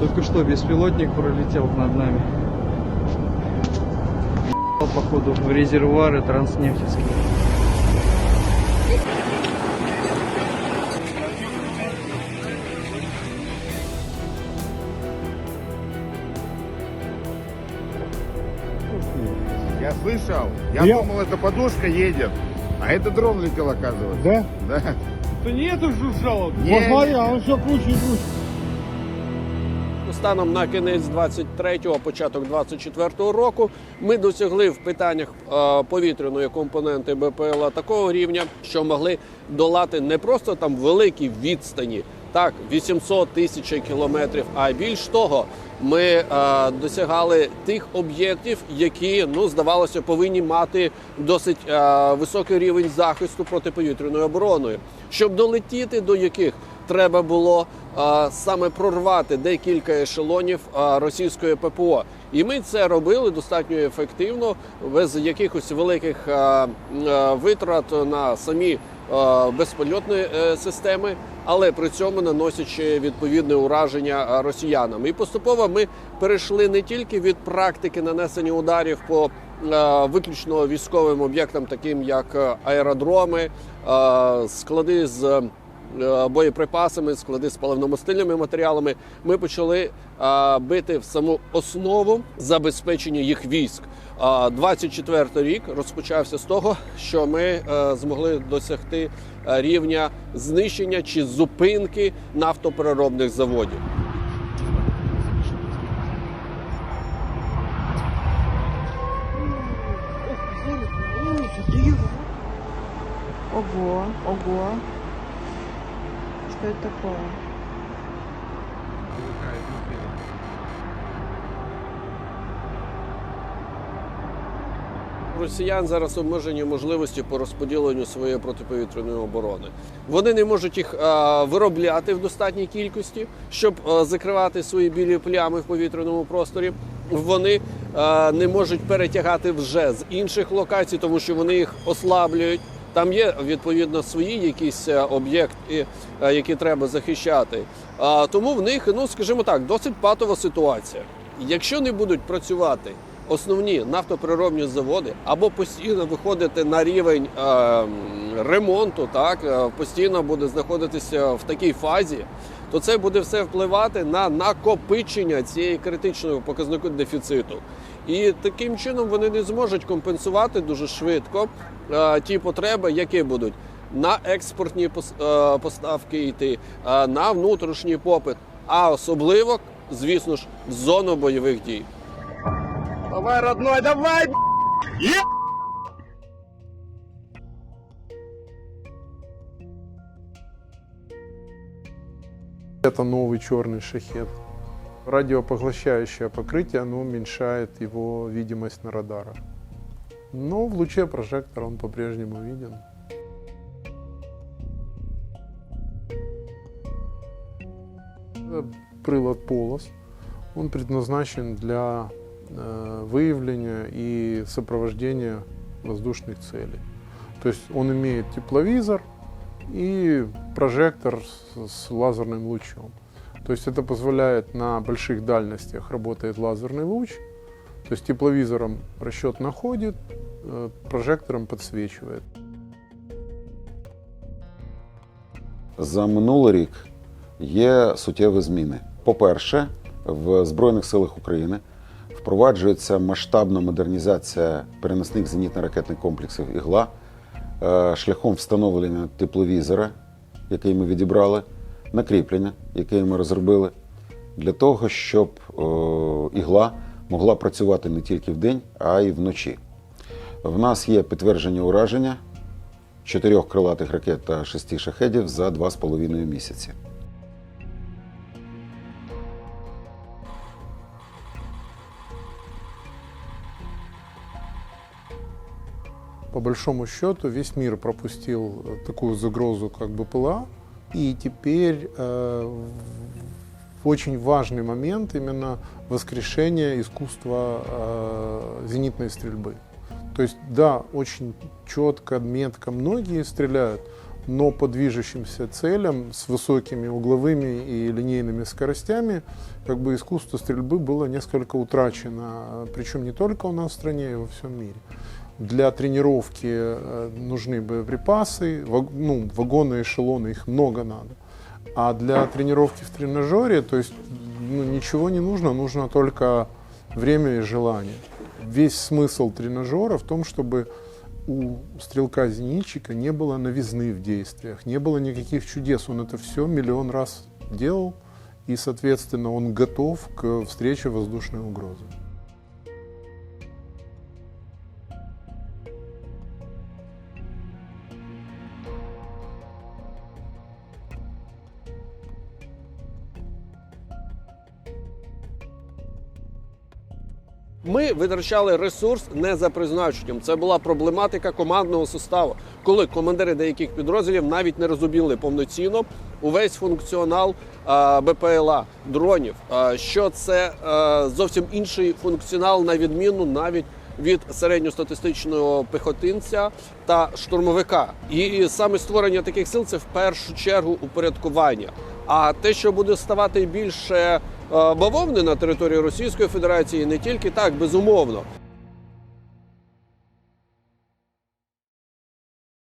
Только что беспилотник пролетел над нами. Походу в резервуары транснефтевские. Я слышал. Я, Я- думал, это подушка едет. А это дрон летел, оказывается. Да? Да. Да не это жужжало. Не, Посмотри, не. а он все круче и круче. Станом на кінець 23-го, початок 24-го року ми досягли в питаннях е, повітряної компоненти БПЛА такого рівня, що могли долати не просто там великі відстані, так 800 тисяч кілометрів. А більш того, ми е, досягали тих об'єктів, які ну здавалося повинні мати досить е, високий рівень захисту протиповітряною обороною, щоб долетіти до яких треба було саме прорвати декілька ешелонів російської ППО. І ми це робили достатньо ефективно, без якихось великих витрат на самі безпольотні е, системи, але при цьому наносячи відповідне ураження росіянам. І поступово ми перейшли не тільки від практики нанесення ударів по виключно військовим об'єктам, таким як аеродроми, склади з боєприпасами, склади з паливно-мастильними матеріалами. Ми почали е, бити в саму основу забезпечення їх військ. А 24 рік розпочався з того, що ми е, змогли досягти е, рівня знищення чи зупинки нафтопереробних заводів. Ого, ого. Что это такое? Росіян зараз обмежені можливості по розподіленню своєї протиповітряної оборони. Вони не можуть їх е, виробляти в достатній кількості, щоб е, закривати свої білі плями в повітряному просторі. Вони е, не можуть перетягати вже з інших локацій, тому що вони їх ослаблюють. Там є відповідно свої якісь е, об'єкти, е, які треба захищати. Тому в них, ну скажімо так, досить патова ситуація. Якщо не будуть працювати основні нафтопереробні заводи або постійно виходити на рівень е, ремонту, так е, постійно буде знаходитися в такій фазі, то це буде все впливати на накопичення цієї критичного показнику дефіциту. І таким чином вони не зможуть компенсувати дуже швидко е, ті потреби, які будуть на експортні пос- е, поставки йти, е, на внутрішній попит, а особливо, звісно ж, в зону бойових дій. Давай, родной, давай! Это новый черный шахет. Радиопоглощающее покрытие, оно уменьшает его видимость на радарах. Но в луче прожектора он по-прежнему виден. Это прилад полос. Он предназначен для выявления и сопровождения воздушных целей. То есть он имеет тепловизор и прожектор с лазерным лучом. То есть это позволяет на больших дальностях работает лазерный луч. То есть тепловизором расчет находит, э, прожектором подсвечивает. За минулий рік є суттєві зміни. По-перше, в Збройних силах України впроваджується масштабна модернізація переносних зенітно-ракетних комплексів ігла е, шляхом встановлення тепловізора, який ми відібрали, накріплення, яке ми розробили, для того, щоб ігла могла працювати не тільки вдень, а й вночі. В нас є підтвердження ураження чотирьох крилатих ракет та шести шахедів за два з половиною місяці. По большому счету весь мир пропустил такую загрозу, как БПЛА, и теперь э, очень важный момент именно воскрешение искусства э, зенитной стрельбы. То есть, да, очень четко, метко многие стреляют, но по движущимся целям с высокими угловыми и линейными скоростями как бы искусство стрельбы было несколько утрачено, причем не только у нас в стране, и во всем мире. Для тренировки э, нужны боеприпасы, ну, вагоны, эшелоны, их много надо. А для тренировки в тренажере, то есть ну, ничего не нужно, нужно только время и желание. Весь смысл тренажера в том, чтобы у стрелка-зенитчика не было новизны в действиях, не было никаких чудес. Он это все миллион раз делал, и, соответственно, он готов к встрече воздушной угрозы. Ми витрачали ресурс не за призначенням. Це була проблематика командного составу, коли командири деяких підрозділів навіть не розуміли повноцінно увесь функціонал БПЛА дронів. Що це а, зовсім інший функціонал, на відміну навіть від середньостатистичного пехотинця та штурмовика. І саме створення таких сил це в першу чергу упорядкування. А те, що буде ставати більше е, бавовни на території Російської Федерації, не тільки так, безумовно.